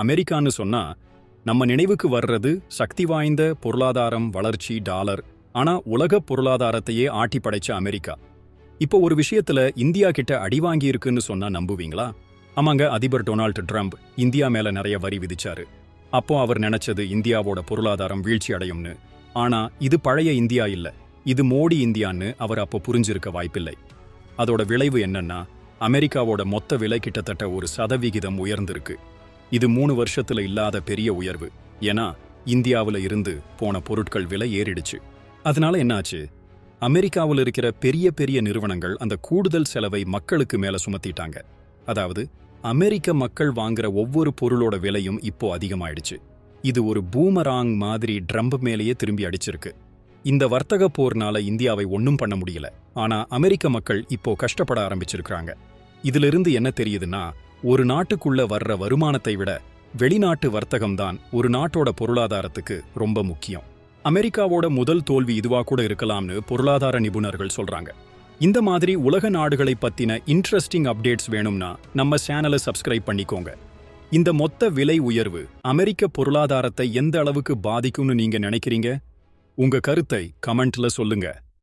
அமெரிக்கான்னு சொன்னா நம்ம நினைவுக்கு வர்றது சக்தி வாய்ந்த பொருளாதாரம் வளர்ச்சி டாலர். ஆனா உலக பொருளாதாரத்தையே ஆட்டி படைச்ச அமெரிக்கா. இப்போ ஒரு விஷயத்துல இந்தியா கிட்ட அடி வாங்கி இருக்குன்னு சொன்னா நம்புவீங்களா? ஆமாங்க அதிபர் டொனால்டு ட்ரம்ப் இந்தியா மேல நிறைய வரி விதிச்சாரு. அப்போ அவர் நினைச்சது இந்தியாவோட பொருளாதாரம் வீழ்ச்சி அடையும்னு. ஆனா இது பழைய இந்தியா இல்ல. இது மோடி இந்தியான்னு அவர் அப்போ புரிஞ்சிருக்க வாய்ப்பில்லை. அதோட விளைவு என்னன்னா அமெரிக்காவோட மொத்த விலை கிட்டத்தட்ட ஒரு சதவிகிதம் உயர்ந்திருக்கு. இது மூணு வருஷத்துல இல்லாத பெரிய உயர்வு. ஏன்னா இந்தியாவுல இருந்து போன பொருட்கள் விலை ஏறிடுச்சு. அதனால என்னாச்சு? அமெரிக்காவில் இருக்கிற பெரிய பெரிய நிறுவனங்கள் அந்த கூடுதல் செலவை மக்களுக்கு மேல சுமத்திட்டாங்க. அதாவது அமெரிக்க மக்கள் வாங்குற ஒவ்வொரு பொருளோட விலையும் இப்போ அதிகமாயிடுச்சு. இது ஒரு பூமராங் மாதிரி ட்ரம்ப் மேலேயே திரும்பி அடிச்சிருக்கு. இந்த வர்த்தக போர்னால இந்தியாவை ஒன்றும் பண்ண முடியல. ஆனா அமெரிக்க மக்கள் இப்போ கஷ்டப்பட ஆரம்பிச்சிருக்காங்க இதிலிருந்து என்ன தெரியுதுன்னா ஒரு நாட்டுக்குள்ள வர்ற வருமானத்தை விட வெளிநாட்டு வர்த்தகம்தான் ஒரு நாட்டோட பொருளாதாரத்துக்கு ரொம்ப முக்கியம். அமெரிக்காவோட முதல் தோல்வி இதுவா கூட இருக்கலாம்னு பொருளாதார நிபுணர்கள் சொல்றாங்க. இந்த மாதிரி உலக நாடுகளை பத்தின இன்ட்ரெஸ்டிங் அப்டேட்ஸ் வேணும்னா நம்ம சேனலை சப்ஸ்கிரைப் பண்ணிக்கோங்க. இந்த மொத்த விலை உயர்வு அமெரிக்க பொருளாதாரத்தை எந்த அளவுக்கு பாதிக்கும்னு நீங்க நினைக்கிறீங்க? உங்க கருத்தை கமெண்ட்ல சொல்லுங்க.